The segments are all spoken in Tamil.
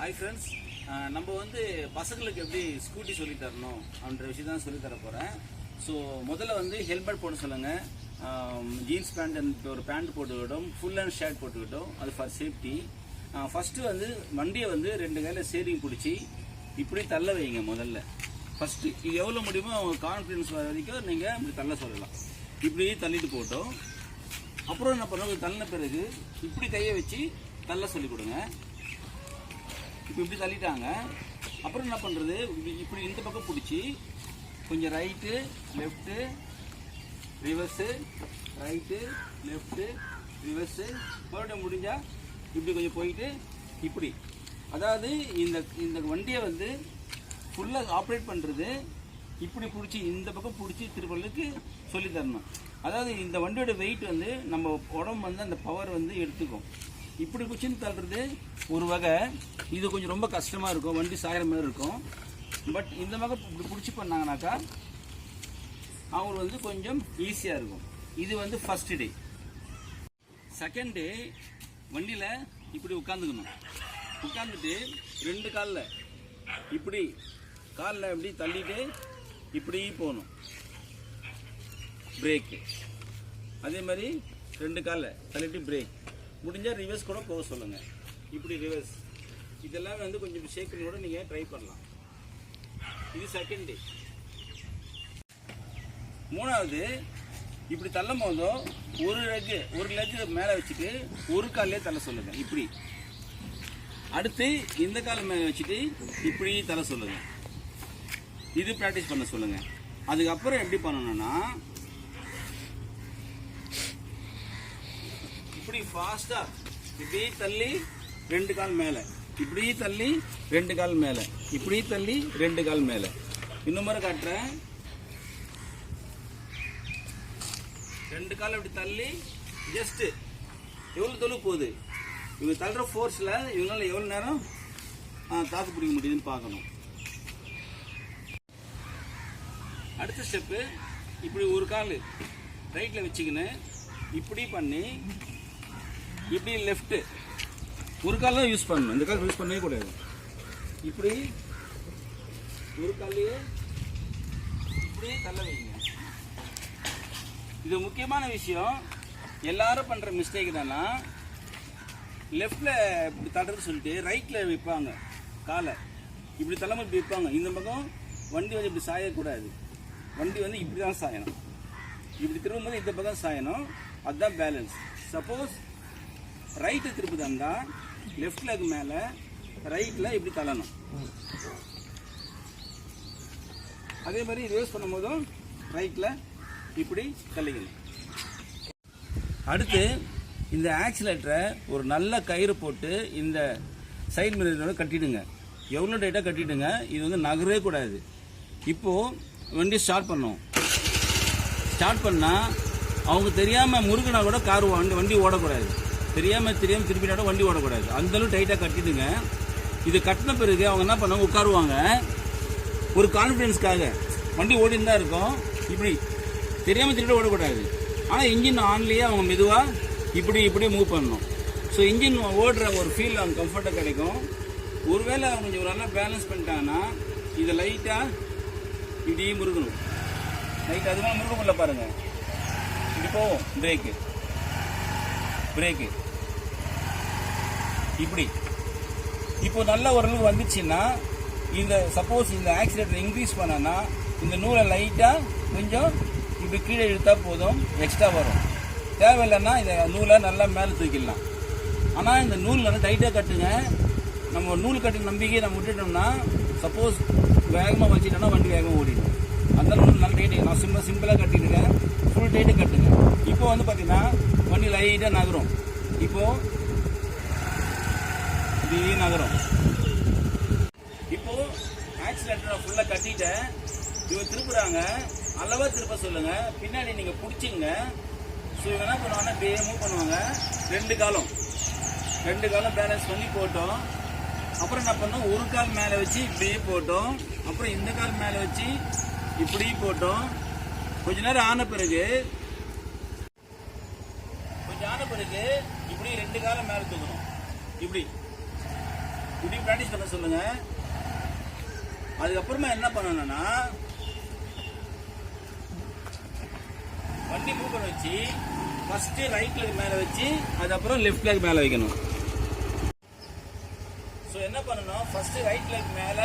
ஹாய் ஃப்ரெண்ட்ஸ் நம்ம வந்து பசங்களுக்கு எப்படி ஸ்கூட்டி சொல்லி தரணும் அப்படின்ற விஷயம் தான் சொல்லி தர போகிறேன் ஸோ முதல்ல வந்து ஹெல்மெட் போட சொல்லுங்கள் ஜீன்ஸ் பேண்ட் அண்ட் ஒரு பேண்ட் போட்டுக்கிட்டோம் ஃபுல் அண்ட் ஷர்ட் போட்டுக்கிட்டோம் அது ஃபார் சேஃப்டி ஃபஸ்ட்டு வந்து வண்டியை வந்து ரெண்டு கையில் சேரிங் பிடிச்சி இப்படி தள்ள வைங்க முதல்ல. ஃபஸ்ட்டு இது எவ்வளோ முடியுமோ அவங்க கான்ஃபிடன்ஸ் வர வரைக்கும் நீங்கள் இப்படி தள்ள சொல்லலாம். இப்படி தள்ளிட்டு போட்டோம். அப்புறம் என்ன பண்ணுறோம் தள்ளின பிறகு இப்படி கையை வச்சு தள்ள சொல்லி கொடுங்க. இப்போ இப்படி தள்ளிட்டாங்க. அப்புறம் என்ன பண்ணுறது இப்படி இந்த பக்கம் பிடிச்சி கொஞ்சம் right left reverse right left reverse மறுபடியும் முடிஞ்சால் இப்படி கொஞ்சம் போயிட்டு இப்படி. அதாவது இந்த இந்த வண்டியை வந்து ஃபுல்லாக ஆப்ரேட் பண்ணுறது இப்படி பிடிச்சி இந்த பக்கம் பிடிச்சி திருப்பலுக்கு சொல்லி தரணும். அதாவது இந்த வண்டியோட வெயிட் வந்து நம்ம உடம்பு வந்து அந்த பவர் வந்து எடுத்துக்கும். இப்படி குச்சின்னு தள்ளுறது ஒரு வகை. இது கொஞ்சம் ரொம்ப கஷ்டமாக இருக்கும். வண்டி சாயிற மாதிரி இருக்கும். பட் இந்த வகை இப்படி பிடிச்சி பண்ணாங்கனாக்கா அவங்களுக்கு வந்து கொஞ்சம் ஈஸியாக இருக்கும். இது வந்து ஃபஸ்ட் டே செகண்ட் டே வண்டியில் இப்படி உட்காந்துக்கணும் உட்காந்துட்டு ரெண்டு காலில் இப்படி காலில் இப்படி தள்ளிட்டு இப்படி போகணும். பிரேக்கு அதே மாதிரி ரெண்டு காலில் தள்ளிட்டு பிரேக் முடிஞ்சால் ரிவர்ஸ் கூட போக சொல்லுங்கள் இப்படி ரிவர்ஸ் இதெல்லாம் வந்து கொஞ்சம் ஷேக்கிங் கூட நீங்கள் ட்ரை பண்ணலாம். இது செகண்ட் டே மூணாவது இப்படி தள்ளும் போதும் ஒரு லெக்கு ஒரு லெக்கு மேலே வச்சுட்டு ஒரு கால்லே தள்ள சொல்லுங்கள் இப்படி. அடுத்து இந்த கால் மேலே வச்சுட்டு இப்படி தள்ள சொல்லுங்கள் இது ப்ராக்டிஸ் பண்ண சொல்லுங்க. அதுக்கப்புறம் எப்படி பண்ணணும்னா இப்படி ஃபாஸ்டா இப்படி தள்ளி ரெண்டு கால் மேலே. இப்படி தள்ளி ரெண்டு கால் மேலே. இப்படி தள்ளி ரெண்டு கால் மேலே. இன்னும் முறை காட்டுறேன் ரெண்டு கால் இப்படி தள்ளி ஜஸ்ட் எவ்வளோ தொழில் போகுது? இவங்க தள்ளுற ஃபோர்ஸில் இவங்களால எவ்வளோ நேரம் ஆ, தாக்கு பிடிக்க முடியுதுன்னு பார்க்கணும். அடுத்த ஸ்டெப்பு இப்படி ஒரு கால் ரைட்டில் வச்சுக்கின்னு இப்படி பண்ணி இப்படி லெஃப்ட்டு ஒரு கால் தான் யூஸ் பண்ணணும். இந்த கால் யூஸ் பண்ணவே கூடாது. இப்படி ஒரு காலையே இப்படி தள்ள வைங்க. இது முக்கியமான விஷயம். எல்லாரும் பண்ணுற மிஸ்டேக் என்னன்னா லெஃப்டில் இப்படி தடுறது சொல்லிட்டு ரைட்டில் வைப்பாங்க. காலை. இப்படி தலைமை இப்படி வைப்பாங்க. இந்த பக்கம் வண்டி வந்து இப்படி சாயக்கூடாது. வண்டி வந்து இப்படி தான் சாயணும். இப்படி திரும்பும்போது இந்த பக்கம் சாயணும். அதுதான் பேலன்ஸ் சப்போஸ் ரைட்டு திருப்பி தந்தா லெஃப்ட் லெக் மேலே ரைட்டில் இப்படி தள்ளணும். அதே மாதிரி ரிவர்ஸ் பண்ணும்போதும் ரைட்டில் இப்படி தள்ளிக்கணும். அடுத்து இந்த ஆக்சிலேட்டரை ஒரு நல்ல கயிறு போட்டு இந்த சைடு மிரரோட கட்டிடுங்க. எவ்வளோ டைட்டாக கட்டிடுங்க இது வந்து நகரவே கூடாது. இப்போது வண்டி ஸ்டார்ட் பண்ணோம். ஸ்டார்ட் பண்ணால் அவங்க தெரியாமல் முருகனா கூட கார் வண்டி வண்டி ஓடக்கூடாது. தெரியாமல் தெரியாமல் திருப்பினா கூட வண்டி ஓடக்கூடாது. அந்தளவு டைட்டாக கட்டிடுங்க. இது கட்டின பிறகு அவங்க என்ன பண்ணுவாங்க? உட்காருவாங்க. ஒரு கான்ஃபிடென்ஸ்க்காக வண்டி ஓடின்னு தான் இருக்கும். இப்படி தெரியாமல் திருட்டு ஓடக்கூடாது. ஆனால் இன்ஜின் ஆன்லேயே அவங்க மெதுவாக இப்படி இப்படி மூவ் பண்ணணும். ஸோ இன்ஜின் ஓடுற ஒரு ஃபீல் அவங்க கம்ஃபர்ட்டாக கிடைக்கும். ஒருவேளை அவங்க கொஞ்சம் ஒரு நல்லா பேலன்ஸ் பண்ணிட்டாங்கன்னா இதை லைட்டாக இப்படி முருகணும். லைட் அதுமாதிரி முருகணும்ல பாருங்கள் இப்படி போவோம் பிரேக்கு பிரேக்கு இப்படி. இப்போ நல்ல ஓரளவு வந்துச்சுன்னா இந்த சப்போஸ் இந்த ஆக்சிடென்ட் இன்க்ரீஸ் பண்ணனா இந்த நூலை லைட்டாக கொஞ்சம் இப்படி கீழே இழுத்தா போதும் எக்ஸ்ட்ரா வரும். தேவையில்லைன்னா இந்த நூலை நல்லா மேலே தூக்கிடலாம். ஆனால் இந்த நூல் நல்லா டைட்டாக கட்டுங்க. நம்ம நூல் கட்டின நம்பிக்கையை நம்ம விட்டுட்டோம்னா சப்போஸ் வேகமாக வச்சுட்டோம்னா வண்டி வேகமாக ஓடிடும். அந்த நூல் நல்லா டைட்டு நான் சிம்பிள் சிம்பிளாக கட்டிடுங்க ஃபுல் டைட்டு கட்டுங்க. இப்போ வந்து பார்த்தீங்கன்னா லைட்டாக நகரும். இப்போது இது நகரும். இப்போ ஆக்சிலேட்டரை ஃபுல்லாக கட்டிட்டேன் இவங்க திருப்புறாங்க. அளவாக திருப்ப சொல்லுங்க. பின்னாடி நீங்க பிடிச்சிங்க. ஸோ இவங்க என்ன பண்ணுவாங்கன்னா மூவ் பண்ணுவாங்க. ரெண்டு காலம். ரெண்டு காலம் பேலன்ஸ் பண்ணி போட்டோம். அப்புறம் என்ன பண்ணோம்? ஒரு கால் மேலே வச்சு இப்படியே போட்டோம். அப்புறம் இந்த கால் மேலே வச்சு இப்படி போட்டோம். கொஞ்ச நேரம் ஆன பிறகு கொஞ்சம் இப்படி ரெண்டு காலம் மேலே தூக்கணும். இப்படி. இப்படி ப்ராக்டிஸ் பண்ண சொல்லுங்க. அதுக்கப்புறமா என்ன பண்ணணும்னா வண்டி மூவ் வச்சு ஃபர்ஸ்ட் ரைட் லெக் மேல வச்சு அதுக்கப்புறம் லெஃப்ட் லெக் மேல வைக்கணும். ஸோ என்ன பண்ணணும்? ஃபர்ஸ்ட் ரைட் லெக் மேல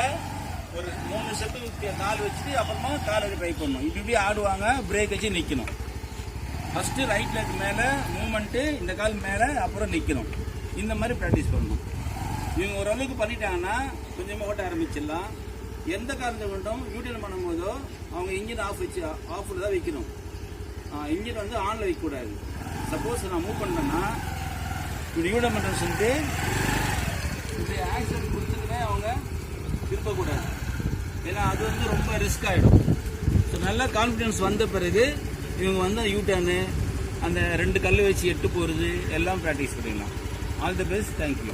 ஒரு மூணு ஸ்டெப்பு நாலு வச்சுட்டு அப்புறமா காலை ட்ரை பண்ணணும். இப்படி இப்படி ஆடுவாங்க பிரேக் வச்சு நிற்கணும் ஃபஸ்ட்டு ரைட் லெக் மேலே மூமெண்ட்டு இந்த கால் மேலே அப்புறம் நிற்கணும் இந்த மாதிரி ப்ராக்டிஸ் பண்ணணும். இவங்க ஓரளவுக்கு பண்ணிட்டாங்கன்னா கொஞ்சமாக ஓட்ட ஆரம்பிச்சிடலாம். எந்த காரணத்தை கொண்டும் யூடியூன் பண்ணும்போதோ அவங்க இன்ஜின் ஆஃப் வச்சு ஆஃபில் தான் வைக்கணும். இன்ஜின் வந்து ஆனில் வைக்கக்கூடாது. சப்போஸ் நான் மூவ் பண்ணேன்னா இப்படி யூடியூன் பண்ணுறது சொல்லிட்டு இப்படி ஆக்சிடென்ட் கொடுத்துட்டுமே அவங்க திருப்பக்கூடாது. ஏன்னா அது வந்து ரொம்ப ரிஸ்க் ஆகிடும் ஸோ நல்ல கான்ஃபிடென்ஸ் வந்த பிறகு இவங்க வந்து யூட்டர்னு அந்த ரெண்டு கல் வச்சு எட்டு போகிறது எல்லாம் ப்ராக்டிஸ் பண்ணிடலாம். All the best thank you